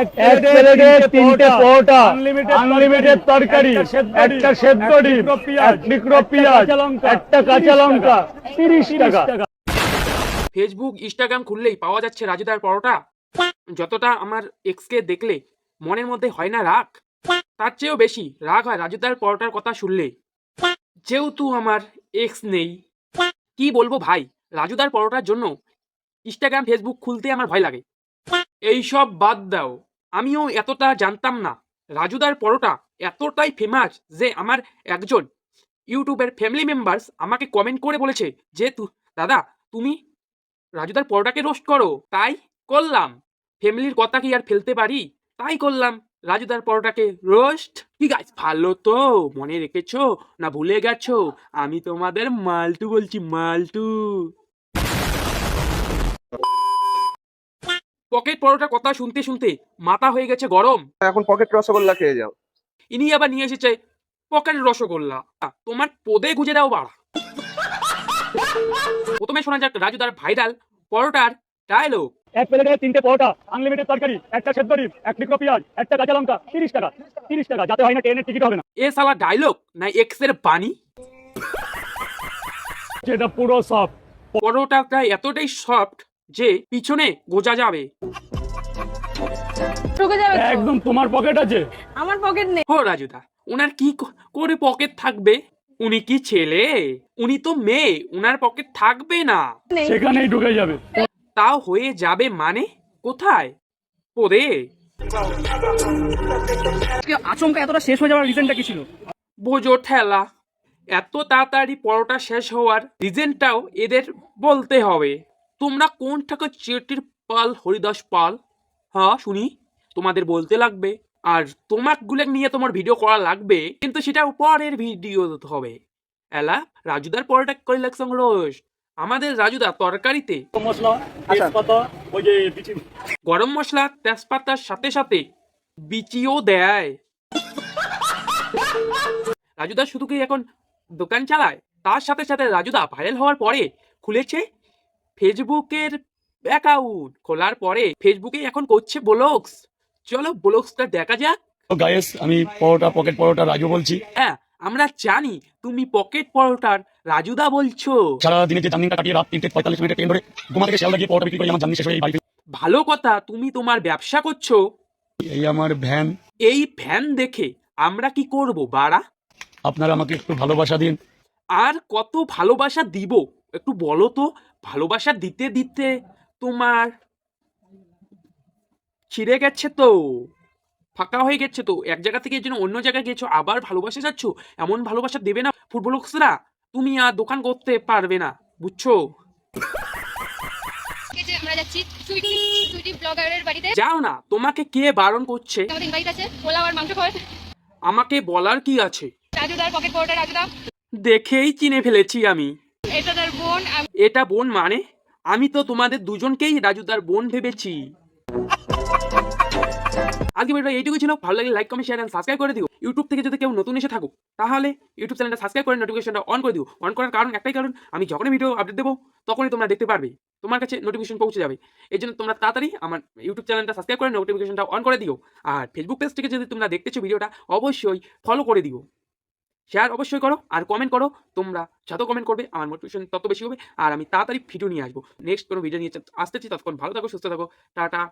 এক প্লেটে তিনটে পরোটা আনলিমিটেড তরকারি একটা সেদ্ধ ডিম এক টুকরো পেঁয়াজ একটা কাঁচা লঙ্কা তিরিশ টাকা ফেসবুক ইনস্টাগ্রাম খুললেই পাওয়া যাচ্ছে রাজুদার পরোটা। যতটা আমার এক্সকে দেখলে মনের মধ্যে হয় না রাগ তার চেয়েও বেশি রাগ হয় রাজুদার পরোটার কথা শুনলে। যেহেতু আমার এক্স নেই কি বলব ভাই? রাজুদার পরোটার জন্য ইনস্টাগ্রাম ফেসবুক খুলতে আমার ভয় লাগে। এইসব বাদ দাও। আমিও এতটা জানতাম না। রাজুদার পরোটা এতটাই ফেমাস যে আমার একজন ইউটিউবের ফ্যামিলি মেম্বার্স আমাকে কমেন্ট করে বলেছে যে দাদা, তুমি রাজুদার পরোটাকে রোস্ট করো। তাই করলাম। ফ্যামিলির কথা কি আর ফেলতে পারি? তাই করলাম। রাজুদার পরোটাকে রোস্ট ঠিক আছে ভালো তো। মনে রেখেছো? না ভুলে গেছো? আমি তোমাদের মালটু বলছি, মালটু। পকেট পরোটার কথা শুনতে শুনতে মাথা হয়ে গেছে গরম। এখন পকেট রসগোল্লা খেয়ে যাও। ইনি আবার নিয়ে এসেছে পকেট রসগোল্লা। তোমার পদে গুজে দাও বাড়া। প্রথমে শোনা যাক রাজু রাজুদার ভাইরাল পরোটার ডায়লগ এক প্লেটে তিনটে পরোটা আনলিমিটেড তরকারি একটা সেদ্ধ ডিম এক টুকরো পেঁয়াজ একটা কাঁচা লঙ্কা তিরিশ টাকা তিরিশ টাকা যাতে হয় না ট্রেনের টিকিট হবে না। এ সালা ডায়লগ না এক্সের বাণী? যেটা পুরো সফট পরোটাটা এতটাই সফট যে পিছনে গোজা যাবে। ঢুকে যাবে তো। একদম তোমার পকেট আছে। আমার পকেট নেই। হো রাজুদা ওনার কি করে পকেট থাকবে? উনি কি ছেলে? উনি তো মেয়ে উনার পকেট থাকবে না। নেই। সেখানেই ঢুকে যাবে। তাও হয়ে যাবে মানে? কোথায়? পদে। আচমকা এতটা শেষ হয়ে যাওয়ার রিজনটা কি ছিল? বোঝো ঠেলা এত তাড়াতাড়ি পরোটা শেষ হওয়ার রিজনটাও এদের বলতে হবে। তোমরা কোন ঠাকুর চেটির পাল হরিদাস পাল? হ্যাঁ শুনি। তোমাদের বলতে লাগবে। আর তোমাকগুলো নিয়ে তোমার ভিডিও করা লাগবে। কিন্তু সেটা পরের ভিডিও হবে। এলা রাজুদার পরোটা কৈলাক সংরোষ আমাদের রাজুদা তরকারিতে মশলা তেজপাতা ওই যে বিচি। গরম মশলা তেজপাতার সাথে সাথে বিচিও দেয়। রাজুদা শুধু কি এখন দোকান চালায়? তার সাথে সাথে রাজুদা ভাইরাল হওয়ার পরে খুলেছে ফেসবুকের অ্যাকাউন্ট খোলার পরে ফেসবুকে এখন করছে ব্লগস। চলো ব্লগসটা দেখা যাক। গায়েস আমি পরোটা পকেট পরোটা রাজু বলছি। হ্যাঁ আমরা জানি তুমি পকেট পরোটার রাজুদা বলছো। সারা দিনে যে জার্নিটা কাটিয়ে রাত তিনটে পঁয়তাল্লিশ মিনিটে ট্রেন ধরে থেকে শিয়ালদা গিয়ে পরোটা বিক্রি করে আমার জার্নি শেষ হয়ে এই বাড়ি ভালো কথা তুমি তোমার ব্যবসা করছ। এই আমার ভ্যান। এই ভ্যান দেখে আমরা কি করব বাড়া? আপনারা আমাকে একটু ভালোবাসা দিন। আর কত ভালোবাসা দিব? একটু বলো তো ভালোবাসা দিতে দিতে তোমার ছিঁড়ে গেছে তো ফাঁকা হয়ে গেছে তো এক জায়গা থেকে জন্য অন্য জায়গায় গেছো আবার ভালোবাসা যাচ্ছ এমন ভালোবাসা দেবে না ফুটবলসরা তুমি আর দোকান করতে পারবে না বুঝছ? আমরা যাচ্ছি সুইটি সুইটি ব্লগারের বাড়িতে। যাও না তোমাকে কে বারণ করছে? আমাদের ইনভাইট আছে পোলাও আর মাংস খাওয়ার আমাকে বলার কি আছে? রাজুদার পকেট পরোটা রাজুদা। দেখেই চিনে ফেলেছি আমি। এটা বোন মানে? আমি তো তোমাদের দুজনকেই রাজুদার বোন ভেবেছি। আজকে ভিডিওটা এইটুকু ছিল। ভালো লাগলে like comment share and subscribe করে দিও। ইউটিউব থেকে যদি কেউ নতুন এসে থাকো, তাহলে ইউটিউব চ্যানেলটা সাবস্ক্রাইব করে নোটিফিকেশনটা অন করে দিও। অন করার কারণ একটাই কারণ, আমি যখনই ভিডিও আপডেট দেবো, তখনই তোমরা দেখতে পারবে। তোমার কাছে নোটিফিকেশন পৌঁছে যাবে। এই জন্য তোমরা তাড়াতাড়ি আমার ইউটিউব চ্যানেলটা সাবস্ক্রাইব করে নোটিফিকেশনটা অন করে দিও। আর ফেসবুক পেজ থেকে যদি তোমরা দেখতেছো ভিডিওটা অবশ্যই ফলো করে দিও। শেয়ার অবশ্যই করো আর কমেন্ট করো। তোমরা যত কমেন্ট করবে, আমার মোটিভেশন তত বেশি হবে। আর আমি তাড়াতাড়ি ভিডিও নিয়ে আসব। নেক্সট কোনো ভিডিও নিয়ে আসতেছি ততক্ষণ ভালো থাকো, সুস্থ থাকো। টাটা।